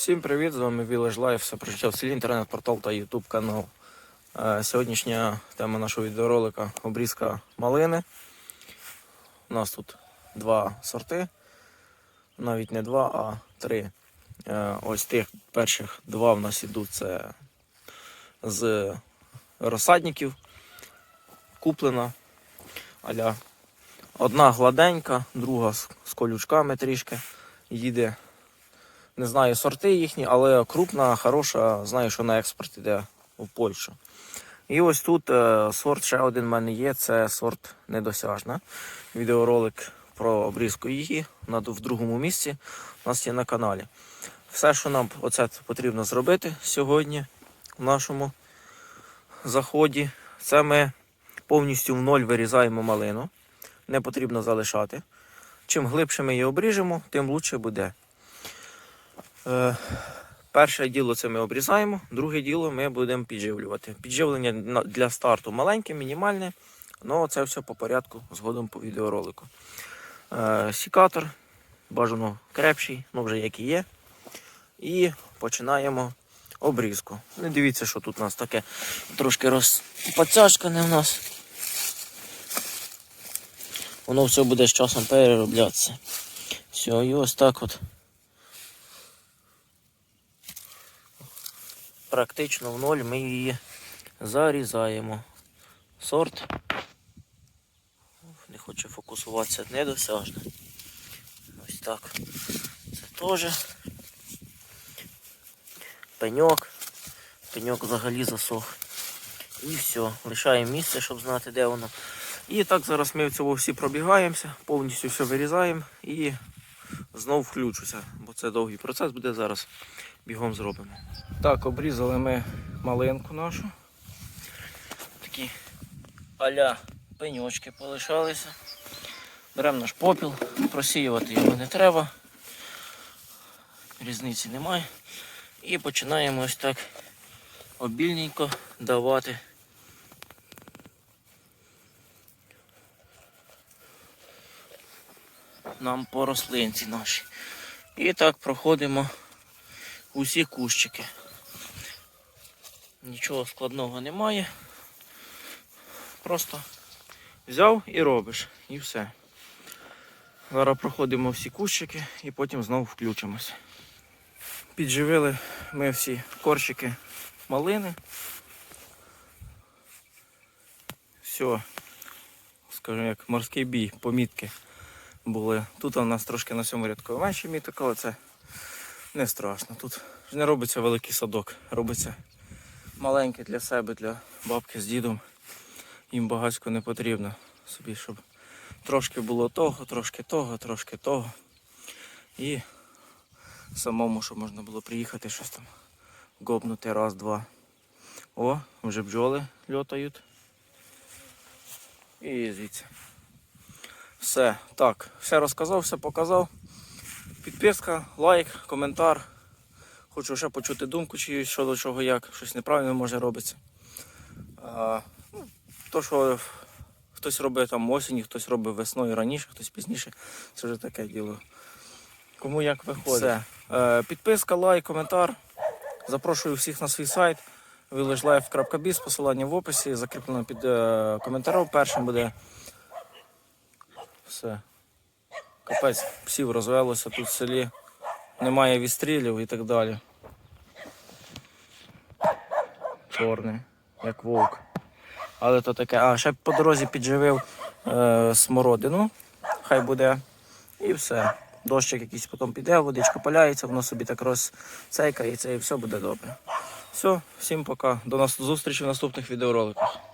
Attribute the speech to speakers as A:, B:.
A: Всім привіт! З вами Village Life, все про життя в селі, інтернет-портал та YouTube канал. Е, Сьогоднішня тема нашого відеоролика обрізка малини. У нас тут два сорти, навіть не два, а три. Е, Ось тих перших два в нас ідуть це з розсадників, куплена. Аля одна гладенька, друга з, з колючками трішки їде. Не знаю сорти їхні, але крупна, хороша, знаю, що на експорт йде в Польщу. І ось тут е, сорт ще один в мене є, це сорт недосяжна. Відеоролик про обрізку її в другому місці у нас є на каналі. Все, що нам оце потрібно зробити сьогодні в нашому заході, це ми повністю в ноль вирізаємо малину. Не потрібно залишати. Чим глибше ми її обріжемо, тим краще буде. Е, Перше діло це ми обрізаємо, друге діло ми будемо підживлювати. Підживлення для старту маленьке, мінімальне, але це все по порядку згодом по відеоролику. Е, Сікатор, бажано крепший, ну вже як і є. І починаємо обрізку. Не дивіться, що тут у нас таке трошки розпацяшкане в нас. Воно все буде з часом перероблятися. Все, і ось так от. Практично в ноль ми її зарізаємо. Сорт. Не хоче фокусуватися недосяжно. Ось так. Це теж. Пеньок. Пеньок взагалі засох. І все. Лишаємо місце, щоб знати, де воно. І так зараз ми в цього всі пробігаємося, повністю все вирізаємо і знову включуся, бо це довгий процес буде зараз. Бігом зробимо. Так, обрізали ми малинку нашу. Такі аля пеньочки полишалися. Беремо наш попіл, просіювати його не треба. Різниці немає. І починаємо ось так обільненько давати. Нам по рослинці наші. І так проходимо усі кущики. Нічого складного немає. Просто взяв і робиш. І все. Зараз проходимо всі кущики і потім знову включимось. Підживили ми всі корчики малини. Все, скажімо, як морський бій, помітки були. Тут у нас трошки на цьому рядку менше міток, але це не страшно. Тут не робиться великий садок, робиться маленький для себе, для бабки з дідом. Їм багатько не потрібно собі, щоб трошки було того, трошки того, трошки того. І самому, щоб можна було приїхати щось там гобнути раз-два. О, вже бджоли льотають. І звідси. Все, так, все розказав, все показав. Підписка, лайк, коментар. Хочу ще почути думку чиюсь щодо чого як, щось неправильно може робиться. А, ну, то, що хтось робить там осінь, хтось робить весною раніше, хтось пізніше, це вже таке діло. Кому як виходить. Все. Е, підписка, лайк, коментар. Запрошую всіх на свій сайт villagelife.biz, посилання в описі, закріплено під е, коментарем. Першим буде все. Капець, псів розвелося тут в селі. Немає відстрілів і так далі. Чорний, як вовк. Але то таке. А, ще по дорозі підживив е, смородину. Хай буде. І все. Дощик якийсь потім піде, водичка паляється, воно собі так розцейкається і все буде добре. Все, всім пока. До нас зустрічі в наступних відеороликах.